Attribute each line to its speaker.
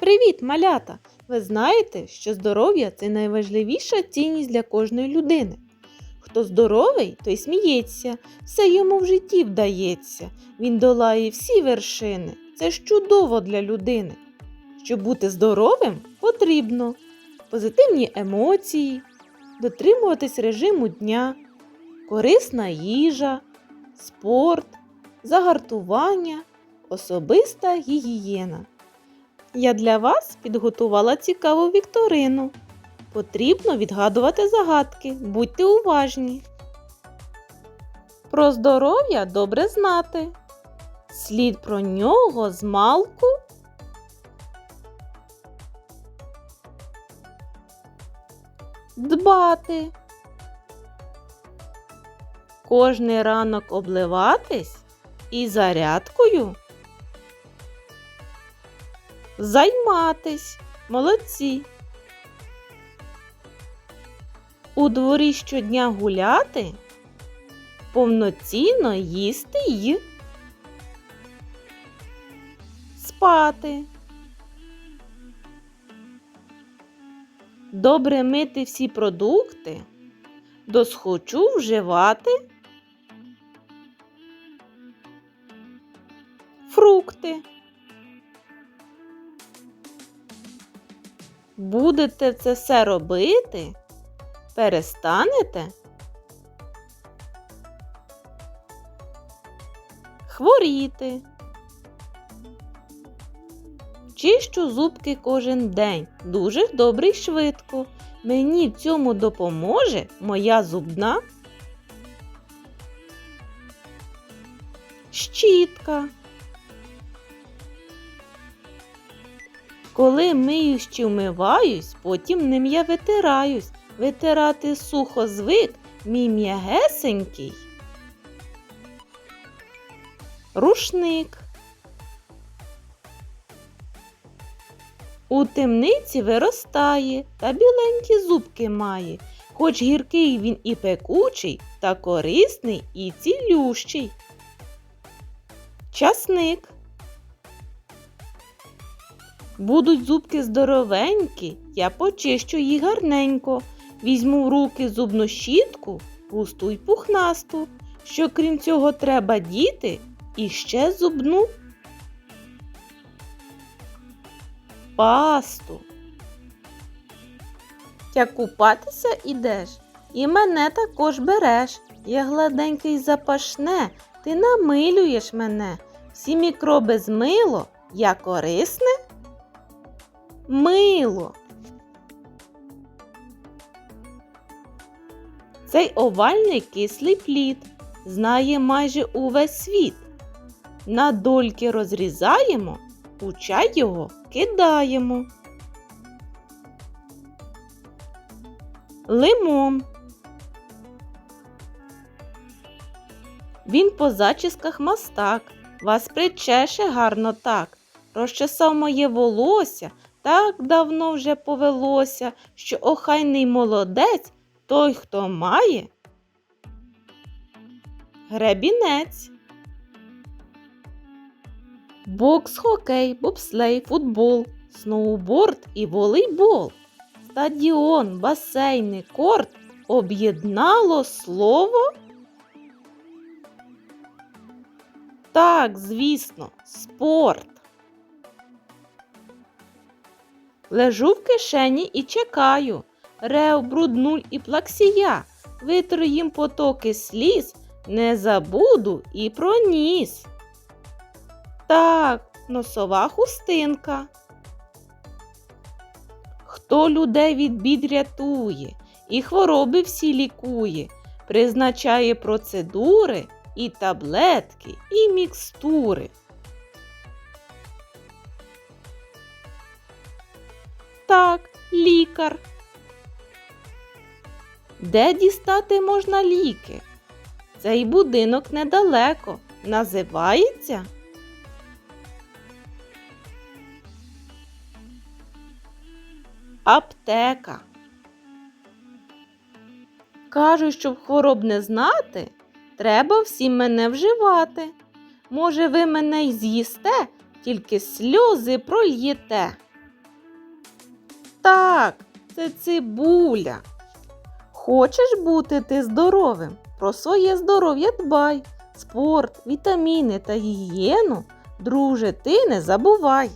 Speaker 1: Привіт, малята! Ви знаєте, що здоров'я це найважливіша цінність для кожної людини. Хто здоровий, той сміється, все йому в житті вдається. Він долає всі вершини. Це ж чудово для людини. Щоб бути здоровим, потрібно позитивні емоції, дотримуватись режиму дня, корисна їжа, спорт, загартування, особиста гігієна. Я для вас підготувала цікаву вікторину. Потрібно відгадувати загадки, будьте уважні. Про здоров'я добре знати. Слід про нього змалку. Дбати. Кожний ранок обливатись і зарядкою займатись. Молодці. У дворі щодня гуляти, повноцінно їсти й спати. Добре мити всі продукти, досхочу вживати фрукти. Будете це все робити, перестанете хворіти. Чищу зубки кожен день, дуже добре й швидко. Мені в цьому допоможе моя зубна щітка. Коли миюсь чи вмиваюсь, потім ним я витираюсь. Витирати сухо звик, мій м'ягесенький. Рушник. У темниці виростає та біленькі зубки має, хоч гіркий він і пекучий, та корисний і цілющий. Часник. Будуть зубки здоровенькі, я почищу їх гарненько. Візьму в руки зубну щітку, пусту й пухнасту, що крім цього треба діти і ще зубну пасту. Як купатися ідеш, і мене також береш. Я гладенький запашне, ти намилюєш мене. Всі мікроби змило, я корисне мило. Цей овальний кислий плід знає майже увесь світ. На дольки розрізаємо, у чай його кидаємо. Лимон. Він по зачісках мастак, вас причеше гарно так. Розчесав моє волосся, так давно вже повелося, що охайний молодець той, хто має. Гребінець. Бокс, хокей, бобслей, футбол, сноуборд і волейбол. Стадіон, басейни, корт об'єднало слово. Так, звісно, спорт. Лежу в кишені і чекаю. Рев, бруднуль і плаксія. Витру їм потоки сліз, не забуду і про ніс. Так, носова хустинка. Хто людей від бід рятує і хвороби всі лікує, призначає процедури і таблетки, і мікстури. Так, лікар. Де дістати можна ліки? Цей будинок недалеко. Називається аптека. Кажуть, щоб хвороб не знати, треба всім мене вживати. Може, ви мене й з'їсте, тільки сльози прольєте. Так, це цибуля. Хочеш бути ти здоровим? Про своє здоров'я дбай. Спорт, вітаміни та гігієну, друже, ти не забувай.